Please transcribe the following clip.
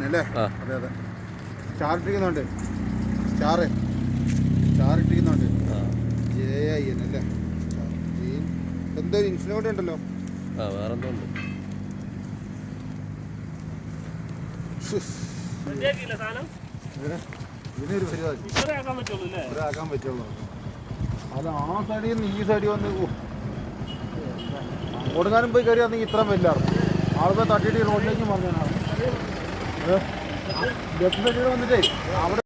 അല്ലേ ആ. അതെ അതെ. സ്റ്റാർ ഇട്ടിരിക്കുന്നുണ്ട് സ്റ്റാർ ഇട്ടിരിക്കുന്നുണ്ട് ജെ ഐ എൻ അല്ലേ എന്തൊരു ഇൻസുലിൻ കൂടെ ഉണ്ടല്ലോ? ആ വേറെ എന്തോ ഉണ്ട് ഇതിനൊരു പരിപാടി. ആക്കാൻ പറ്റുള്ളൂ അത് ആ സൈഡിൽ നിന്ന് ഈ സൈഡിൽ വന്ന്. അങ്ങോട്ടെങ്ങാനും പോയി കയറി അന്ന് ഇത്രയും വലിയ ആളുകൾ തട്ടിയിട്ട് ഈ റോഡിലേക്ക് മറിഞ്ഞാണ് അവിടെ